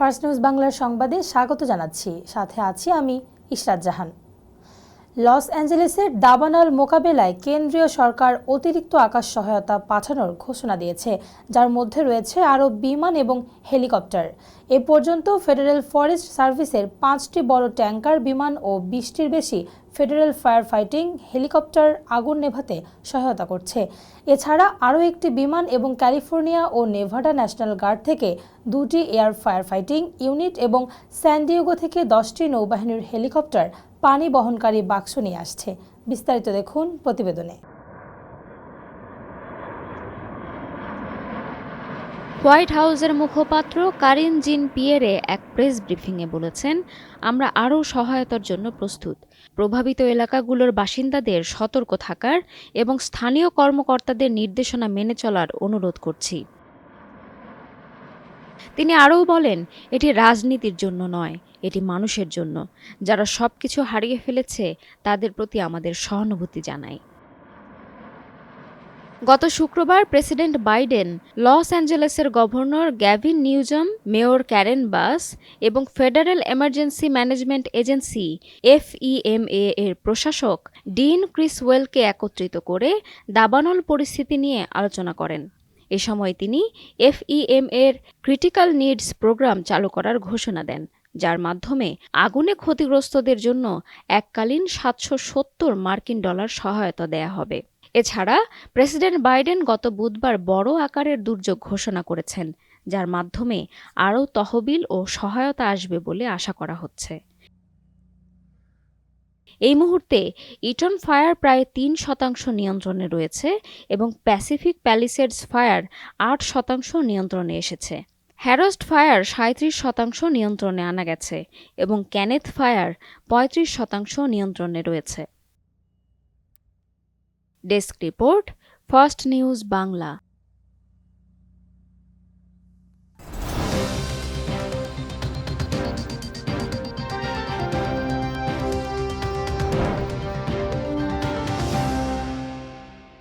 First news বাংলার সংবাদে স্বাগত জানাচ্ছি। সাথে আছি আমি ইশরাত জাহান। লস অ্যাঞ্জেলেসের দাবানল মোকাবেলায় কেন্দ্রীয় সরকার অতিরিক্ত আকাশ সহায়তা পাঠানোর ঘোষণা দিয়েছে, যার মধ্যে রয়েছে আরও বিমান এবং হেলিকপ্টার। এ পর্যন্ত ফেডারেল ফরেস্ট সার্ভিসের পাঁচটি বড় ট্যাঙ্কার, বিমান ও বিশটির বেশি ফেডারেল ফায়ার ফাইটিং হেলিকপ্টার আগুন নেভাতে সহায়তা করছে। এছাড়া আরও একটি বিমান এবং ক্যালিফোর্নিয়া ও নেভাডা ন্যাশনাল গার্ড থেকে দুটি এয়ার ফায়ার ফাইটিং ইউনিট এবং স্যান্ডিওগো থেকে দশটি নৌবাহিনীর হেলিকপ্টার পানি বহনকারী বাক্স নিয়ে আসছে। বিস্তারিত দেখুন প্রতিবেদনে। হোয়াইট হাউসের মুখপাত্র কারিন জিন পিয়েরে এক প্রেস ব্রিফিংয়ে বলেছেন, আমরা আরও সহায়তার জন্য প্রস্তুত। প্রভাবিত এলাকাগুলোর বাসিন্দাদের সতর্ক থাকার এবং স্থানীয় কর্মকর্তাদের নির্দেশনা মেনে চলার অনুরোধ করছি। তিনি আরও বলেন, এটি রাজনীতির জন্য নয়, এটি মানুষের জন্য। যারা সব কিছু হারিয়ে ফেলেছে, তাদের প্রতি আমাদের সহানুভূতি জানাই। গত শুক্রবার president Biden, Los অ্যাঞ্জেলেসের governor Gavin Newsom, mayor Karen Bass এবং federal emergency management agency FEMA এর প্রশাসক ডিন ক্রিসওয়েলকে একত্রিত করে দাবানল পরিস্থিতি নিয়ে আলোচনা করেন। এ সময় তিনি এফইএম এর ক্রিটিক্যাল নিডস প্রোগ্রাম চালু করার ঘোষণা দেন, যার মাধ্যমে আগুনে ক্ষতিগ্রস্তদের জন্য এককালীন সাতশো সত্তর মার্কিন ডলার সহায়তা দেয়া হবে। এছাড়া প্রেসিডেন্ট বাইডেন গত বুধবার বড় আকারের দুর্যোগ ঘোষণা করেছেন, যার মাধ্যমে আরও তহবিল ও সহায়তা আসবে বলে আশা করা হচ্ছে। এই মুহূর্তে ইটন ফায়ার প্রায় তিন শতাংশ নিয়ন্ত্রণে রয়েছে এবং প্যাসিফিক প্যালিসেডস ফায়ার আট শতাংশ নিয়ন্ত্রণে এসেছে। হ্যারস্ট ফায়ার সাঁত্রিশ শতাংশ নিয়ন্ত্রণে আনা গেছে এবং ক্যানেথ ফায়ার পঁয়ত্রিশ শতাংশ নিয়ন্ত্রণে রয়েছে। Desk report first news Bangla